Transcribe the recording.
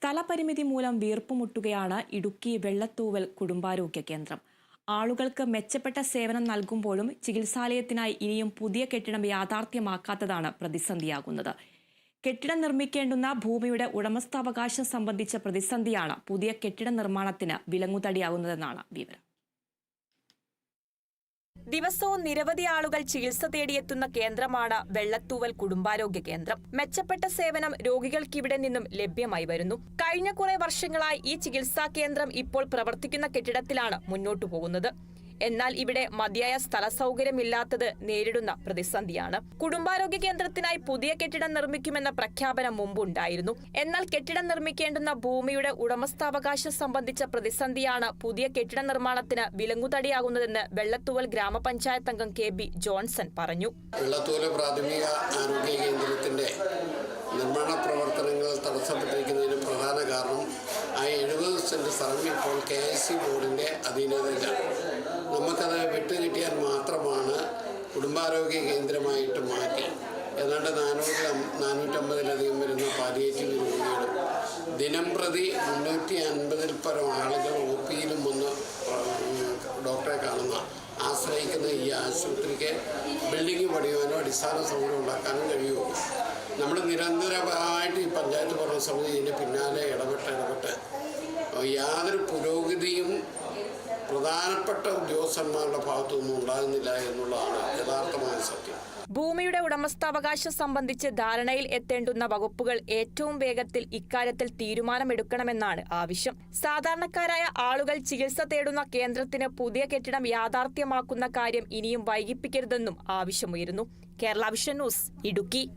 സ്ഥലപരിമിതി മൂലം വീർപ്പുമുട്ടുകയാണ് ഇടുക്കി വെള്ളത്തൂവൽ കുടുംബാരോഗ്യ കേന്ദ്രം. ആളുകൾക്ക് മെച്ചപ്പെട്ട സേവനം നൽകുമ്പോഴും ചികിത്സാലയത്തിനായി ഇനിയും പുതിയ കെട്ടിടം യാഥാർത്ഥ്യമാക്കാത്തതാണ് പ്രതിസന്ധിയാകുന്നത്. കെട്ടിടം നിർമ്മിക്കേണ്ടുന്ന ഭൂമിയുടെ ഉടമസ്ഥാവകാശം സംബന്ധിച്ച പ്രതിസന്ധിയാണ് പുതിയ കെട്ടിട നിർമ്മാണത്തിന് വിലങ്ങുതടിയാകുന്നതെന്നാണ് വിവരം. ദിവസവും നിരവധി ആളുകൾ ചികിത്സ തേടിയെത്തുന്ന കേന്ദ്രമാണ് വെള്ളത്തൂവൽ കുടുംബാരോഗ്യ കേന്ദ്രം. മെച്ചപ്പെട്ട സേവനം രോഗികൾക്ക് ഇവിടെ നിന്നും ലഭ്യമായി വരുന്നു. കഴിഞ്ഞ കുറെ വർഷങ്ങളായി ഈ ചികിത്സാ കേന്ദ്രം ഇപ്പോൾ പ്രവർത്തിക്കുന്ന കെട്ടിടത്തിലാണ് മുന്നോട്ടു പോകുന്നത്. എന്നാൽ ഇവിടെ മതിയായ സ്ഥല സൗകര്യമില്ലാത്തത് നേരിടുന്ന പ്രതിസന്ധിയാണ്. കുടുംബാരോഗ്യ കേന്ദ്രത്തിനായി പുതിയ കെട്ടിടം നിർമ്മിക്കുമെന്ന പ്രഖ്യാപനം മുമ്പുണ്ടായിരുന്നു. എന്നാൽ കെട്ടിടം നിർമ്മിക്കേണ്ടുന്ന ഭൂമിയുടെ ഉടമസ്ഥാവകാശം സംബന്ധിച്ച പ്രതിസന്ധിയാണ് പുതിയ കെട്ടിട നിർമ്മാണത്തിന് വിലങ്ങുതടിയാകുന്നതെന്ന് വെള്ളത്തൂവൽ ഗ്രാമപഞ്ചായത്ത് അംഗം കെ ബി ജോൺസൺ പറഞ്ഞു. വെള്ളത്തൂവൽ പ്രാഥമിക ആരോഗ്യ കേന്ദ്രത്തിന്റെ നിർമ്മാണ പ്രവർത്തനങ്ങൾ തടസ്സപ്പെട്ടിരിക്കുന്നതിന് പ്രധാന കാരണം ആ എഴുപത് സെന്റ് സ്ഥലം ഇപ്പോൾ കെ എസ് സി ബോർഡിന്റെ അധീനതയിലാണ്. നമുക്കത് വിട്ടുകിട്ടിയാൽ മാത്രമാണ് കുടുംബാരോഗ്യ കേന്ദ്രമായിട്ട് മാറ്റി. ഏതാണ്ട് നാനൂറ്റി നാനൂറ്റമ്പതിലധികം വരുന്ന പാലിയേറ്റീവ് രോഗികളും ദിനം പ്രതി മുന്നൂറ്റി അൻപതിൽ പരം ആളുകൾ ഒ പിയിലും വന്ന് ഡോക്ടറെ കാണുന്ന ആശ്രയിക്കുന്ന ഈ ആശുപത്രിക്ക് ബിൽഡിംഗ് പണിയുവാനോ അടിസ്ഥാന സൗകര്യം ഉണ്ടാക്കാനോ കഴിയുമോ നമ്മൾ നിരന്തരമായിട്ട് ഈ പഞ്ചായത്ത് ഭരണസമിതി ഇതിന്റെ പിന്നാലെ ഇടപെട്ട് ഇടപെട്ട് യാതൊരു പുരോഗതിയും പ്രധാനപ്പെട്ട ഉദ്യോഗസ്ഥന്മാരുടെ ഭാഗത്തുനിന്നും ഉണ്ടാകുന്നില്ല എന്നുള്ളതാണ് യഥാർത്ഥമായ സത്യം. ഭൂമിയുടെ ഉടമസ്ഥാവകാശം സംബന്ധിച്ച് ധാരണയിൽ എത്തേണ്ടുന്ന വകുപ്പുകൾ ഏറ്റവും വേഗത്തിൽ ഇക്കാര്യത്തിൽ തീരുമാനമെടുക്കണമെന്നാണ് ആവശ്യം. സാധാരണക്കാരായ ആളുകൾ ചികിത്സ തേടുന്ന കേന്ദ്രത്തിന് പുതിയ കെട്ടിടം യാഥാർത്ഥ്യമാക്കുന്ന കാര്യം ഇനിയും വൈകിപ്പിക്കരുതെന്നും ആവശ്യമുയരുന്നു. Kerala vision news Idukki.